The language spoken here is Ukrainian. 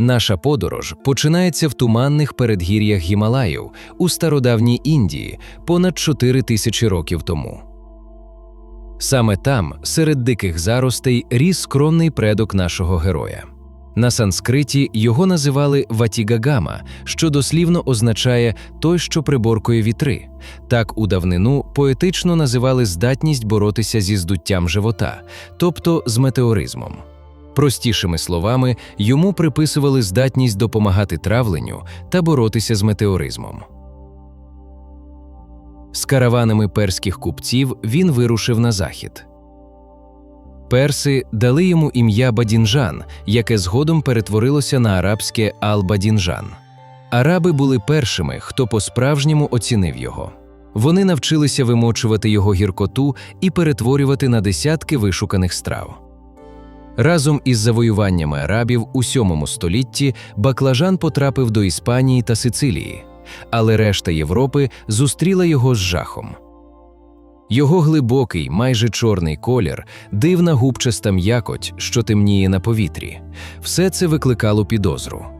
Наша подорож починається в туманних передгір'ях Гімалаїв у стародавній Індії понад 4 тисячі років тому. Саме там, серед диких заростей, ріс скромний предок нашого героя. На санскриті його називали Ватігагама, що дослівно означає той, що приборкує вітри. Так у давнину поетично називали здатність боротися зі здуттям живота, тобто з метеоризмом. Простішими словами, йому приписували здатність допомагати травленню та боротися з метеоризмом. З караванами перських купців він вирушив на захід. Перси дали йому ім'я Бадінжан, яке згодом перетворилося на арабське Ал-Бадінжан. Араби були першими, хто по-справжньому оцінив його. Вони навчилися вимочувати його гіркоту і перетворювати на десятки вишуканих страв. Разом із завоюваннями арабів у VII столітті баклажан потрапив до Іспанії та Сицилії, але решта Європи зустріла його з жахом. Його глибокий, майже чорний колір, дивна губчаста м'якоть, що темніє на повітрі, все це викликало підозру.